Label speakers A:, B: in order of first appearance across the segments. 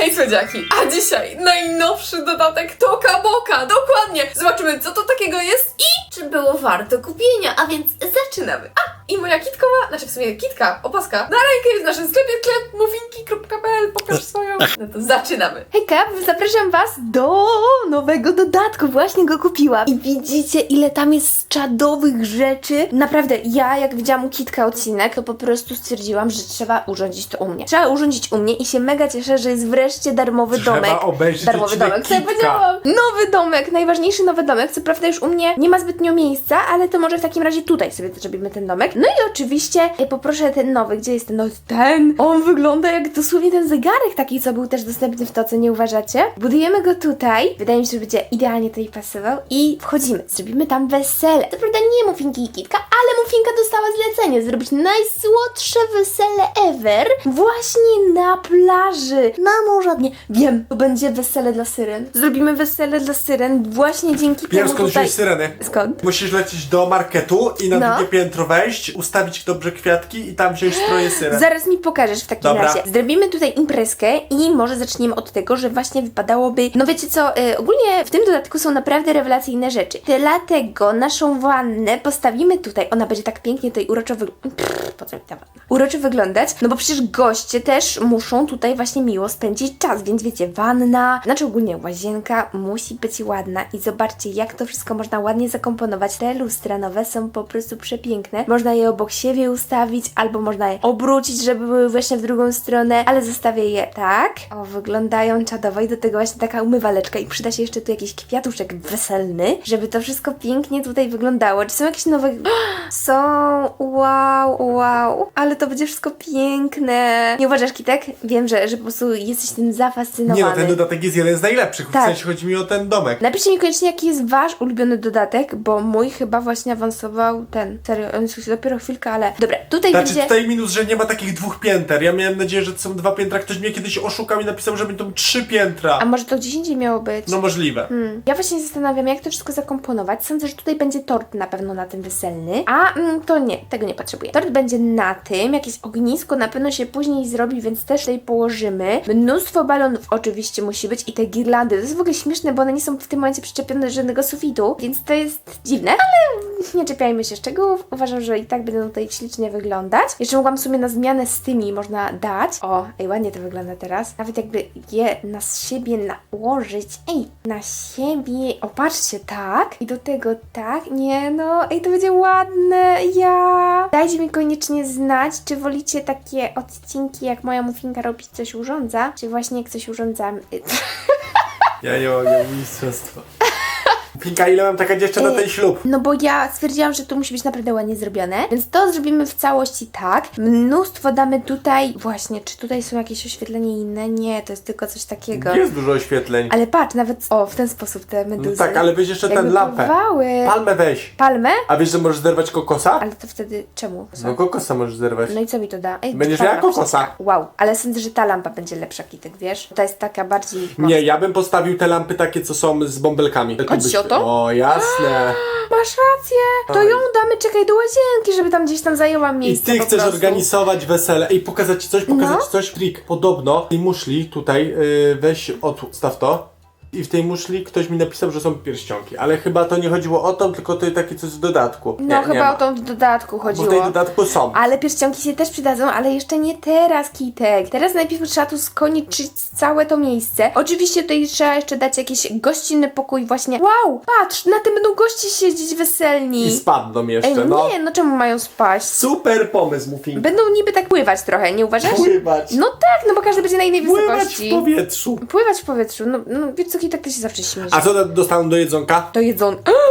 A: Hej słodziaki, a dzisiaj najnowszy dodatek Toka Boka, dokładnie! Zobaczymy co to takiego jest i czy było warto kupienia, a więc zaczynamy. A, i moja kitkowa, znaczy w sumie kitka, opaska, na rękę jest w naszym sklepie sklepmufinki.pl, pokaż swoją. No to zaczynamy.
B: Hejka, zapraszam Was do nowego dodatku. Właśnie go kupiłam. I widzicie, ile tam jest czadowych rzeczy. Naprawdę, ja jak widziałam u Kitka odcinek, to po prostu stwierdziłam, że trzeba urządzić to u mnie. Trzeba urządzić u mnie i się mega cieszę, że jest wreszcie darmowy
C: Trzeba
B: domek.
C: obejrzeć
B: Darmowy
C: odcinek
B: domek, co ja
C: Kitka.
B: powiedziałam? Nowy domek, najważniejszy nowy domek. Co prawda już u mnie nie ma zbytnio miejsca, ale to może w takim razie tutaj sobie zrobimy ten domek. No i oczywiście e, poproszę ten nowy. Gdzie jest ten nowy? Ten! On wygląda jak dosłownie ten zegarek taki, co był też dostępny w toce, nie uważacie? Budujemy go tutaj. Wydaje mi się, że będzie idealnie tutaj pasował. I wchodzimy. Zrobimy tam wesele. Co prawda nie Mufinki i Kitka, ale Mufinka dostała zlecenie zrobić najsłodsze wesele ever właśnie na plaży. Na morzu. Nie, wiem, to będzie wesele dla syren. Zrobimy wesele dla syren właśnie dzięki
C: Wiem
B: temu
C: skąd
B: tutaj...
C: syreny.
B: Skąd?
C: Musisz lecieć do marketu i na
B: No.
C: drugie piętro wejść, ustawić dobrze kwiatki i tam wziąć stroje syren.
B: Zaraz mi pokażesz w takim
C: Dobra.
B: razie. Zrobimy tutaj imprezkę i może zaczniemy od tego, że właśnie wypadałoby. No wiecie co, y, ogólnie w tym dodatku są naprawdę rewelacyjne rzeczy. Dlatego naszą wannę postawimy tutaj. Ona będzie tak pięknie tutaj uroczo wyglądać. Po co mi ta wanna? Uroczo wyglądać, no bo przecież goście też muszą tutaj właśnie miło spędzić czas, więc wiecie, wanna, znaczy ogólnie łazienka musi być ładna i zobaczcie, jak to wszystko można ładnie zakomponować. Te lustra nowe są po prostu przepiękne. Można je obok siebie ustawić, albo można je obrócić, żeby były właśnie w drugą stronę, ale zostawię je tak. O, wyglądają czadowo i do tego właśnie taka umywaleczka i przyda się jeszcze tu jakiś kwiatuszek weselny, żeby to wszystko pięknie tutaj wyglądało. Czy są jakieś nowe... Są! Wow, wow! Ale to będzie wszystko piękne! Nie uważasz, Kitek? Wiem, że, że po prostu jesteś tym zafascynowany.
C: Nie no, ten dodatek jest jeden z najlepszych.
B: Tak.
C: W sensie chodzi mi o ten domek.
B: Napiszcie mi koniecznie, jaki jest wasz ulubiony dodatek, bo mój chyba właśnie awansował ten. Serio, on jest dopiero chwilkę, ale. Dobra, tutaj
C: Znaczy
B: będzie.
C: tutaj minus, że nie ma takich dwóch pięter. Ja miałem nadzieję, że to są dwa piętra. Ktoś mnie kiedyś oszukał i napisał, że będą trzy piętra.
B: A może to gdzieś indziej miało być?
C: No możliwe.
B: Hmm. Ja właśnie się zastanawiam, jak to wszystko zakomponować. Sądzę, że tutaj będzie tort na pewno na tym weselny. A mm, to nie, tego nie potrzebuję. Tort będzie na tym, jakieś ognisko na pewno się później zrobi, więc też tutaj położymy. Mnóstwo balonów oczywiście musi być i te girlandy. To jest w ogóle śmieszne, bo one nie są w tym momencie przyczepione do żadnego sufitu, więc to jest dziwne, ale nie czepiajmy się szczegółów. Uważam, że i tak będą tutaj ślicznie wyglądać. Jeszcze mogłam w sumie na zmianę z tymi można dać. O, ej, ładnie to wygląda teraz. Nawet jakby je na siebie nałożyć. Ej, na siebie. O, patrzcie, tak. I do tego tak. Nie no, ej, to będzie ładne. Ja. Dajcie mi koniecznie znać, czy wolicie takie odcinki, jak moja mufinka robi coś urządza, czy właśnie jak coś urządzam.
C: Ja nie mogę, mistrzostwo. Pinka, ile mam taka dziewczyna na ten ślub?
B: No bo ja stwierdziłam, że to musi być naprawdę ładnie zrobione, więc to zrobimy w całości tak. Mnóstwo damy tutaj. Właśnie, czy tutaj są jakieś oświetlenie inne? Nie, to jest tylko coś takiego.
C: Jest dużo oświetleń.
B: Ale patrz, nawet o, w ten sposób te meduzy.
C: No tak, ale weź jeszcze
B: jakby
C: ten lampę.
B: pływały.
C: Palmę weź.
B: Palmę?
C: A wiesz, że możesz zerwać kokosa?
B: Ale to wtedy czemu?
C: No kokosa możesz zerwać.
B: No i co mi to da? Ej,
C: Będziesz miała kokosa.
B: wszystka. Wow, ale sądzę, że ta lampa będzie lepsza, Kitek, wiesz? Ta jest taka bardziej...
C: Nie, ja bym postawił te lampy takie, co są z bąbelkami. Tylko
B: Chodzi ci o to?
C: O, jasne.
B: Masz rację! To ją damy, czekaj, do łazienki, żeby tam gdzieś tam zajęła
C: I
B: miejsce
C: ty
B: po
C: chcesz
B: prostu.
C: organizować wesele. Ej, pokazać ci coś, pokazać
B: No.
C: ci coś. Trik. Podobno tej muszli tutaj, yy, weź, odstaw to. I w tej muszli ktoś mi napisał, że są pierścionki. Ale chyba to nie chodziło o to, tylko to takie coś w dodatku.
B: No
C: nie,
B: chyba
C: ma.
B: o to w dodatku
C: Bo
B: chodziło.
C: w tej dodatku są.
B: Ale pierścionki się też przydadzą, ale jeszcze nie teraz, Kitek. Teraz najpierw trzeba tu skończyć całe to miejsce. Oczywiście tutaj trzeba jeszcze dać jakiś gościnny pokój właśnie. Wow, patrz, na tym będą goście siedzieć weselni.
C: I spadną jeszcze,
B: Ej,
C: no.
B: nie, no czemu mają spaść?
C: Super pomysł, Mufinka.
B: Będą niby tak pływać trochę, nie uważasz?
C: Pływać.
B: No tak, no bo każdy będzie na innej
C: Pływać
B: wysokości.
C: w powietrzu.
B: Pływać w powietrzu, no, no wiesz co, Kitek, ty się zawsze śmiesz.
C: A co dostaną do jedzonka?
B: To jedzą...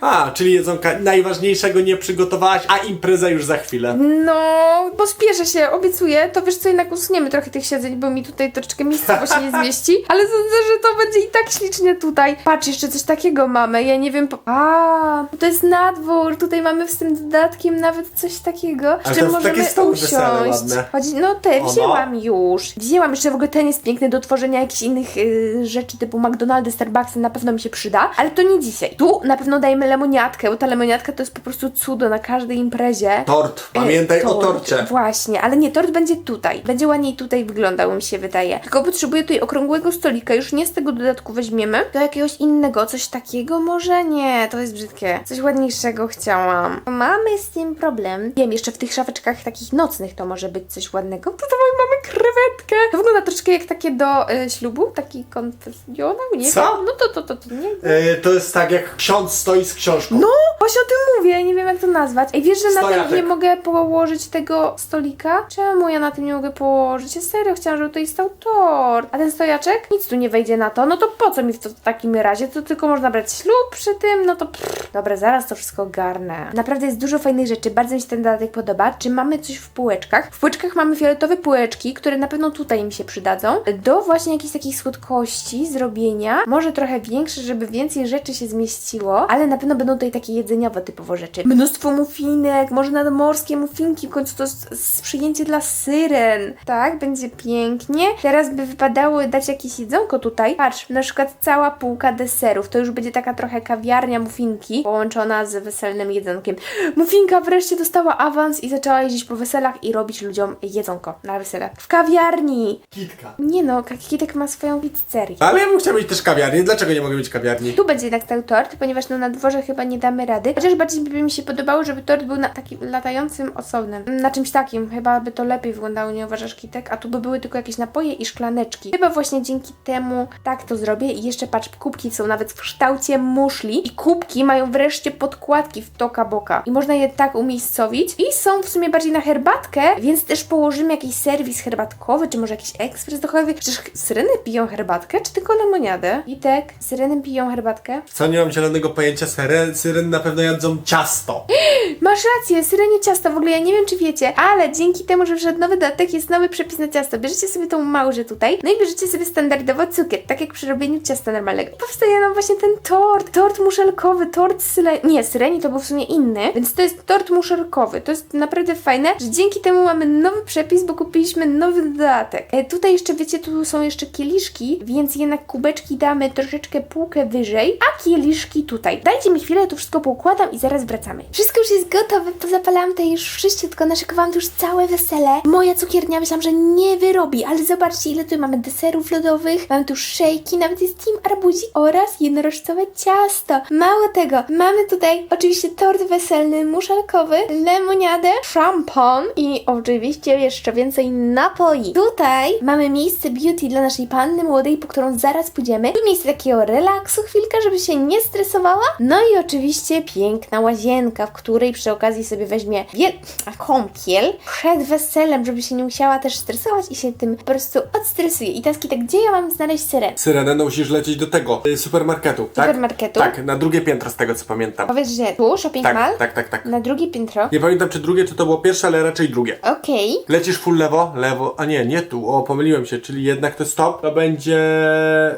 C: A, czyli jedzonka najważniejszego nie przygotowałaś, a impreza już za chwilę.
B: No, pospieszę się, obiecuję. To wiesz co, jednak usuniemy trochę tych siedzeń, bo mi tutaj troszeczkę miejsca się nie zmieści. Ale sądzę, że to będzie i tak ślicznie tutaj. Patrz, jeszcze coś takiego mamy. Ja nie wiem. Po... A, to jest nadwór. Tutaj mamy z tym dodatkiem nawet coś takiego. Że
C: to
B: możemy
C: wesele
B: usiąść.
C: ładne.
B: Chodzi... No te
C: no.
B: wzięłam już. Wzięłam jeszcze w ogóle ten jest piękny do tworzenia jakichś innych y, rzeczy typu McDonald's, Starbucksy. Na pewno mi się przyda. Ale to nie dzisiaj. Tu na pewno dajemy lemoniatkę, bo ta lemoniatka to jest po prostu cudo na każdej imprezie.
C: Tort,
B: E,
C: pamiętaj o
B: tort.
C: torcie.
B: Właśnie, ale nie, tort będzie tutaj. Będzie ładniej tutaj wyglądał, mi się wydaje. Tylko potrzebuję tutaj okrągłego stolika, już nie z tego dodatku weźmiemy, do jakiegoś innego, coś takiego może? Nie, to jest brzydkie. Coś ładniejszego chciałam. Mamy z tym problem. Wiem, jeszcze w tych szafeczkach takich nocnych to może być coś ładnego. Tutaj mamy krewetkę. To wygląda troszkę jak takie do e, ślubu, taki konfesjonał, nie
C: Co?
B: wiem. No to, to, to, to nie
C: E, to jest tak, jak ksiądz stoi z książką.
B: no, właśnie o tym mówię, nie wiem jak to nazwać. Ej, wiesz, że na tym nie mogę położyć tego stolika? Czemu ja na tym nie mogę położyć? Ja serio chciałam, żeby tutaj stał tort. A ten stojaczek? Nic tu nie wejdzie na to. No to po co mi w, to, w takim razie? To tylko można brać ślub przy tym, no to pff. Dobra, zaraz to wszystko ogarnę. Naprawdę jest dużo fajnych rzeczy, bardzo mi się ten dodatek podoba. Czy mamy coś w półeczkach? W półeczkach mamy fioletowe półeczki, które na pewno tutaj mi się przydadzą. Do właśnie jakichś takich słodkości zrobienia. Może trochę większe, żeby więcej rzeczy się zmieściło, ale na pewno będą tutaj takie jedzeniowe typowo rzeczy. Mnóstwo muffinek, może nadmorskie muffinki, w końcu to jest sprzyjęcie dla syren. Tak, będzie pięknie. Teraz by wypadało dać jakieś jedzonko tutaj. Patrz, na przykład cała półka deserów. To już będzie taka trochę kawiarnia muffinki połączona z weselnym jedzonkiem. Muffinka wreszcie dostała awans i zaczęła jeździć po weselach i robić ludziom jedzonko na wesele. W kawiarni!
C: Kitka.
B: Nie no, Kitek ma swoją pizzerię.
C: Ale ja bym chciał mieć też kawiarnię. Dlaczego nie mogę mieć kawiarni?
B: Tu będzie jednak stał tort, ponieważ no na dworze chyba nie damy rady. Chociaż bardziej by mi się podobało, żeby tort był na takim latającym osobnym. Na czymś takim. Chyba by to lepiej wyglądało, nie uważasz Kitek? A tu by były tylko jakieś napoje i szklaneczki. Chyba właśnie dzięki temu tak to zrobię. I jeszcze patrz, kubki są nawet w kształcie muszli. I kubki mają wreszcie podkładki w toka boka. I można je tak umiejscowić. I są w sumie bardziej na herbatkę, więc też położymy jakiś serwis herbatkowy, czy może jakiś ekspres dochodowy. Przecież syreny piją herbatkę, czy tylko lemoniadę? Kitek, syreny piją herbatkę?
C: Co, nie mam zielonego pojęcia. Syren, na pewno jadzą ciasto.
B: Masz rację, syrenie ciasto, w ogóle ja nie wiem czy wiecie, ale dzięki temu, że wszedł nowy dodatek, jest nowy przepis na ciasto. Bierzecie sobie tą małżę tutaj, no i bierzecie sobie standardowo cukier, tak jak przy robieniu ciasta normalnego. Powstaje nam właśnie ten tort, tort muszelkowy, tort syle... Nie, syreni to był w sumie inny, więc to jest tort muszelkowy. To jest naprawdę fajne, że dzięki temu mamy nowy przepis, bo kupiliśmy nowy dodatek. E, tutaj jeszcze, wiecie, tu są jeszcze kieliszki, więc jednak kubeczki damy troszeczkę półkę wyżej, a kieliszki tutaj. Dajcie mi chwilę, to wszystko poukładam i zaraz wracamy. Wszystko już jest gotowe, pozapalałam tutaj już wszyściutko, naszykowałam tu już całe wesele. Moja cukiernia myślałam, że nie wyrobi, ale zobaczcie ile tu mamy deserów lodowych, mamy tu szejki, nawet jest team arbuzik oraz jednorożcowe ciasto. Mało tego, mamy tutaj oczywiście tort weselny, muszalkowy, lemoniadę, szampon i oczywiście jeszcze więcej napoi. Tutaj mamy miejsce beauty dla naszej panny młodej, po którą zaraz pójdziemy. Tu miejsce takiego relaksu, chwilkę, żeby się nie stresowała. No i oczywiście piękna łazienka, w której przy okazji sobie weźmie wiel... kąpiel przed weselem, żeby się nie musiała też stresować i się tym po prostu odstresuje. I Taski, tak gdzie ja mam znaleźć syren?
C: Syrenę, no musisz lecieć do tego, y, supermarketu, tak?
B: Supermarketu?
C: Tak, na drugie piętro z tego co pamiętam.
B: Powiedz, że tu, shopping mall?
C: Tak, tak, tak, tak.
B: Na drugie piętro?
C: Nie pamiętam czy drugie, czy to było pierwsze, ale raczej drugie.
B: Okej.
C: Lecisz full lewo, lewo, a nie, nie tu, o pomyliłem się, czyli jednak to stop, to będzie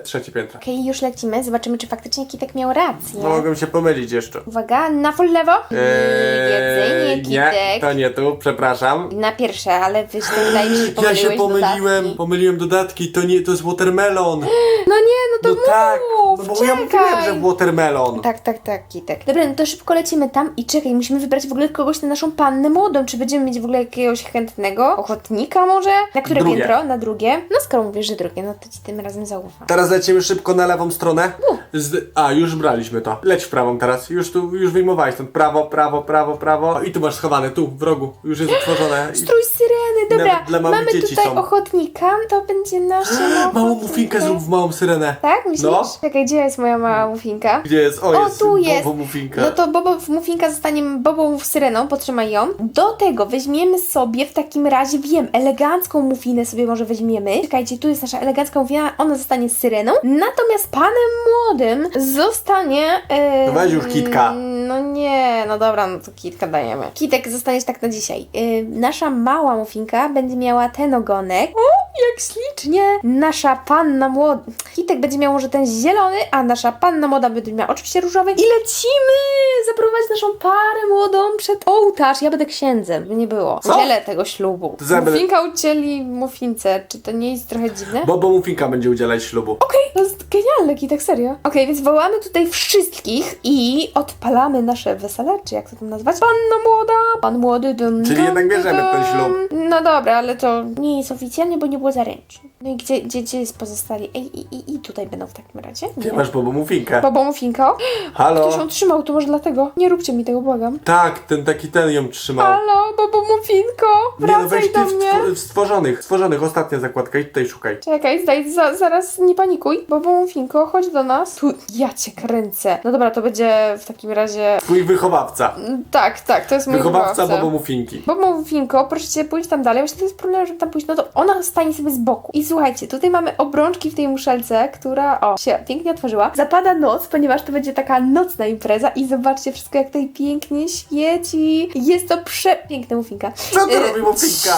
C: trzecie piętro.
B: Okej, już lecimy. Zobaczymy, czy faktycznie Kitek miał rację.
C: Mogłem się pomylić jeszcze.
B: Uwaga, na full lewo. jedzenie,
C: Eee, nie,
B: Kitek.
C: to nie tu, przepraszam.
B: Na pierwsze, ale wiesz, to wydaje mi się, że
C: Ja się
B: pomyliłeś
C: pomyliłem,
B: dodatki.
C: pomyliłem dodatki, to nie, to jest watermelon.
B: No nie, no to
C: No
B: mów,
C: tak, no bo ja mówiłem,
B: czekaj.
C: że watermelon.
B: Tak, tak, tak, Kitek. Dobra, no to szybko lecimy tam i czekaj, musimy wybrać w ogóle kogoś na naszą pannę młodą. Czy będziemy mieć w ogóle jakiegoś chętnego ochotnika może? Na które
C: Drugie.
B: piętro? Na drugie? No skoro mówisz, że drugie, no to ci tym razem zaufam.
C: Teraz lecimy szybko na lewą stronę.
B: U.
C: Z, a, już braliśmy to. Leć w prawą teraz. Już tu, już wyjmowałeś stąd. Prawo, prawo, prawo, prawo. I tu masz schowane, tu, w rogu. Już jest utworzone. I...
B: Strój syreny, dobra.
C: Nawet dla małych
B: Mamy
C: dzieci
B: tutaj
C: są.
B: ochotnika, to będzie nasze
C: Małą mufinkę zrób w małą syrenę.
B: Tak, myślisz?
C: No.
B: Czekaj, gdzie jest moja mała mufinka?
C: Gdzie jest? O,
B: O,
C: jest
B: tu jest.
C: Bobo mufinka.
B: No to Bobo, mufinka zostanie Bobą syreną, potrzymaj ją. Do tego weźmiemy sobie w takim razie, wiem, elegancką mufinę sobie może weźmiemy. Czekajcie, tu jest nasza elegancka mufina, ona zostanie syreną. Natomiast panem młodym zostanie... E,
C: weź już, Kitka.
B: No no nie, no dobra, no to kitka dajemy. Kitek zostaniesz tak na dzisiaj. Yy, nasza mała mufinka będzie miała ten ogonek. O, jak ślicznie! Nasza panna młoda. Kitek będzie miał może ten zielony, a nasza panna młoda będzie miała oczywiście różowy. I lecimy! Zaprowadzić naszą parę młodą przed ołtarz. Ja będę księdzem, by nie było.
C: Co?
B: Udzielę tego ślubu.
C: To
B: Mufinka ucięli mufince. Czy to nie jest trochę dziwne?
C: Bobo Mufinka będzie udzielać ślubu.
B: Okej, to jest genialne, Kitek, serio. Okej, więc wołamy tutaj wszystkich i odpalamy nasze wesele, czy jak to tam nazwać? Panno młoda, pan młody, dum,
C: Czyli
B: dum,
C: jednak bierzemy
B: dum.
C: ten ślub.
B: No dobra, ale to nie jest oficjalnie, bo nie było zaręczyn. No i gdzie, gdzie, gdzie jest pozostali? Ej, i, i, i tutaj będą w takim razie?
C: Ty masz Bobo Mufinkę.
B: Bobo Mufinko? Ktoś ją trzymał, to może dlatego. Nie róbcie mi tego, błagam.
C: Tak, ten taki ten ją trzymał.
B: Halo, Bobo Mufinko,
C: Nie no,
B: wracaj
C: weź
B: do
C: ty w,
B: mnie.
C: stwo- w stworzonych, stworzonych, ostatnia zakładka i tutaj szukaj.
B: Czekaj, zdaj, za, zaraz nie panikuj. Bobo Mufinko, chodź do nas. Tu, ja cię kręcę. No dobra, to będzie w takim razie...
C: Twój wychowawca.
B: Tak, tak, to jest mój
C: Wychowawca
B: wychowawca.
C: Bobo Mufinki.
B: Bobo Mufinko, proszę cię, pójdź tam dalej. Właśnie to jest problem, żeby tam pójść. No to ona stanie sobie z boku. I słuchajcie, tutaj mamy obrączki w tej muszelce, która, o, się pięknie otworzyła. Zapada noc, ponieważ to będzie taka nocna impreza i zobaczcie wszystko, jak tutaj pięknie świeci. Jest to przepiękne, Mufinka.
C: Co tu
B: Y,
C: robi Mufinka?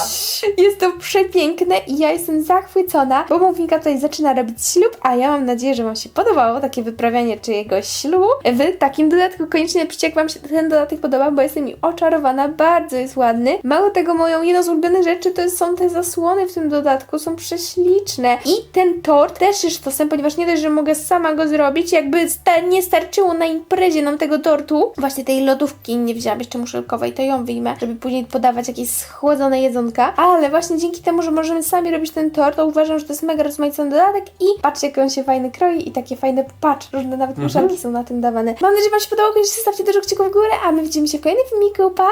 B: Jest to przepiękne i ja jestem zachwycona, bo Mufinka tutaj zaczyna robić ślub, a ja mam nadzieję, że Wam się podobało takie wyprawianie czyjegoś ślubu. W takim dodatku koniecznie napiszcie, jak Wam się ten dodatek podoba, bo jestem im oczarowana, bardzo jest ładny. Mało tego, moją jedną z ulubionych rzeczy to są te zasłony w tym dodatku, są prześliczne. I ten tort też jest sztosem, ponieważ nie dość, że mogę sama go zrobić, jakby sta- nie starczyło na imprezie nam tego tortu, właśnie tej lodówki nie wzięłam jeszcze muszelkowej, to ją wyjmę, żeby później podawać jakieś schłodzone jedzonka, ale właśnie dzięki temu, że możemy sami robić ten tort, to uważam, że to jest mega rozmaicony dodatek i patrzcie, jak on się fajny kroi i takie fajne, patrz, różne nawet muszelki są na tym dawane. Mam nadzieję, że Wam się podobało, koniecznie zostawcie dużo kciuków w górę, a my widzimy się w kolejnym filmiku, pa!